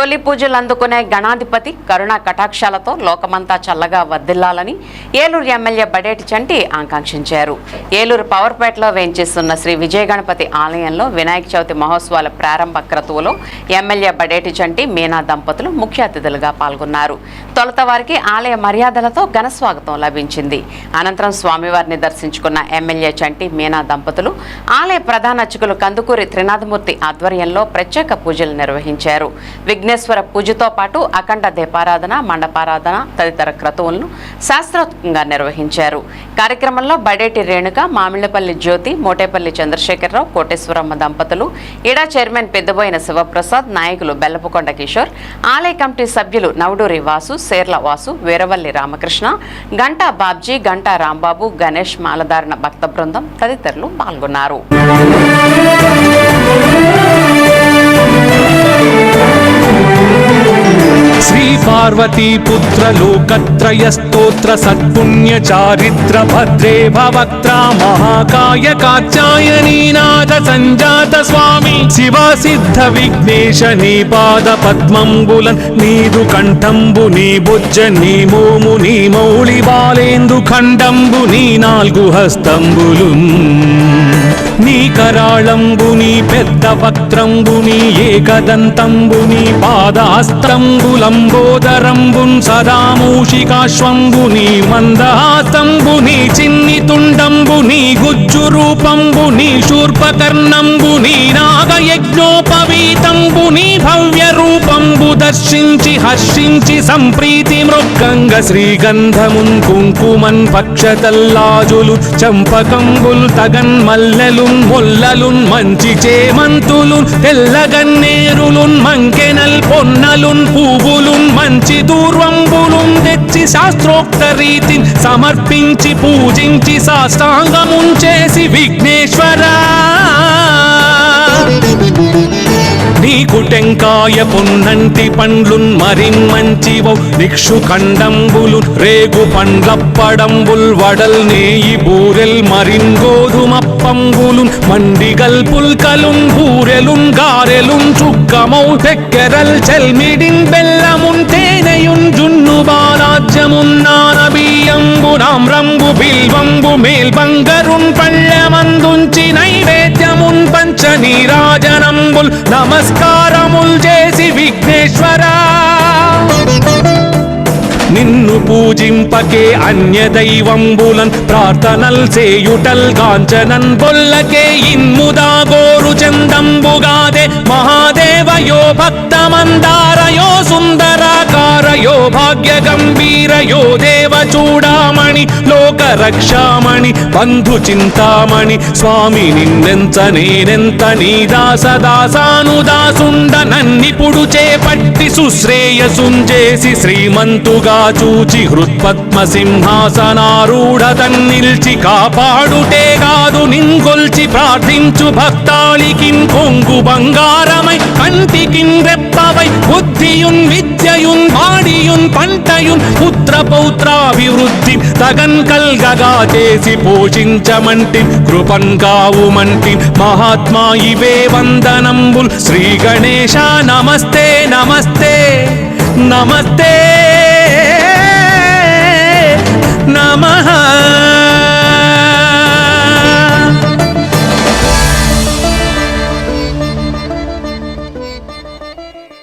తొలి పూజలు అందుకునే గణాధిపతి కరుణా కటాక్షాలతో లోకమంతా చల్లగా వర్దిల్లాలని ఏలూరు ఎమ్మెల్యే బడేటి చంటి ఆకాంక్షించారు. ఏలూరు పవర్పేటలో వేయించేస్తున్న శ్రీ విజయ గణపతి ఆలయంలో వినాయక చవితి మహోత్సవాల ప్రారంభ క్రతువులో ఎమ్మెల్యే బడేటి చంటి మీనా దంపతులు ముఖ్య అతిథులుగా పాల్గొన్నారు. తొలత వారికి ఆలయ మర్యాదలతో ఘన స్వాగతం లభించింది. అనంతరం స్వామివారిని దర్శించుకున్న ఎమ్మెల్యే చంటి మీనా దంపతులు ఆలయ ప్రధాన అర్చకులు కందుకూరి త్రినాథమూర్తి ఆధ్వర్యంలో ప్రత్యేక పూజలు నిర్వహించారు. విఘ్నేశ్వర పూజతో పాటు అఖండ దీపారాధన మండపారాధన తదితర క్రతువులను శాస్త్రోక్తంగా నిర్వహించారు. కార్యక్రమంలో బడేటి రేణుక మామిళ్ళపల్లి జ్యోతి మోటేపల్లి చంద్రశేఖరరావు కోటేశ్వరమ్మ దంపతులు ఇడా చైర్మన్ పెద్దబోయిన శివప్రసాద్ నాయకులు బెల్లపుకొండ కిషోర్ ఆలయ కమిటీ సభ్యులు నవడూరి వాసు సేర్ల వాసు వీరవల్లి రామకృష్ణ గంటా బాబ్జీ గంటా రాంబాబు గణేష్ మాలధారణ భక్త బృందం తదితరులు పాల్గొన్నారు. శ్రీ పార్వతీ పుత్ర లోకత్రయ స్తోత్ర సత్పుణ్య చారిత్ర భద్రే భవక్త్ర మహాకాయ కాచాయనీనాథ సంజాత స్వామి. శివ సిద్ధ విఘ్నేశ నీ పాద పద్మంబులన్ నీదు కంఠంబు నీ బుజ్జ నీ మోము నీ మౌళి బాలేందు ఖండంబు నీ నాలుగు హస్తంబులు నీ కరాళంబుని పెద్ద వక్త్రంబుని ఏకదంతంబుని పాదాస్త్రంబులంబోదరంబున్ సదామూషికాశ్వంబుని మందహాసంబుని చిన్ని తుండంబుని గుజ్జు రూపంబుని శూర్పకర్ణంబుని దర్శించి హర్షించి సంప్రీతి మృగంగ శ్రీగంధమున్ కుంకుమన్ పక్షతల్లాజులు చంపకంబుల్ తగన్ మల్లెలున్ మొల్లలున్ మంచి చేమంతులున్ తెల్లగన్నేరులున్ మంకెనల్ పొన్నలున్ పువ్వులున్ మంచి దూర్వంబులున్ తెచ్చి శాస్త్రోక్త రీతిని సమర్పించి పూజించి సాష్టాంగమున్ చేసి విఘ్నేశ్వరా. నీకు టెంకాయ పొన్నంటి పండ్లున్ మరిన్ మంచివౌ నిక్షు ఖండంబులు రేగు పండ్లప్పడంబుల్ వడల్ నేయి బూరెల్ మరిన్ గోధుమప్పంబులు మండిగల్ పుల్కలున్ బూరెలున్ గారెలున్ చుక్కమౌ తెక్కెరల్ చెల్మిడిన్ బెల్లమున్ తేనెయున్ జున్ను బాలాజ్యమున్నాన బియ్యంబు నామ్రంబు బిల్వంబు మేల్బంగరున్ పళ్ళమందుంచి నైవేద్యమున్ పంచ నీరాజనంబుల్ నమస్కారముల్ చేసి విఘ్నేశ్వరా. నిన్ను పూజింపకే అన్య దైవంబులన్ ప్రార్థనల్ చేయుటల్ కాంచనన్ బొల్లకే ఇన్ముదా గోరు చందంబుగాదే మహాదేవయో భక్తమందార సుందరాకారయో భాగ్య గంభీరయో దేవ చూడామణి లోక రక్షామణి బంధు చింతామణి స్వామి నిన్నెంత నేనెంత నీ దాస దాసాను దాసుండ నన్నిపుడు చేపట్టి సుశ్రేయసుంజేసి శ్రీమంతుగా చూచి హృత్పద్మ సింహాసనారూఢ తన్నిల్చి కాపాడుటే కాదు నింగొల్చి ప్రార్థించు భక్తాళికిన్ కొంగు బంగారమై కంటికిన్ రెప్పవై బుద్ధియున్ విద్యయున్ పంటయున్ పుత్ర పౌత్రాభివృద్ధి తగన్ కల్గగా చేసి పోషించమంటి కృపం కావుమంటి మహాత్మా ఇవే వందనంబుల్. శ్రీ గణేశ నమస్తే నమస్తే నమస్తే. నమః.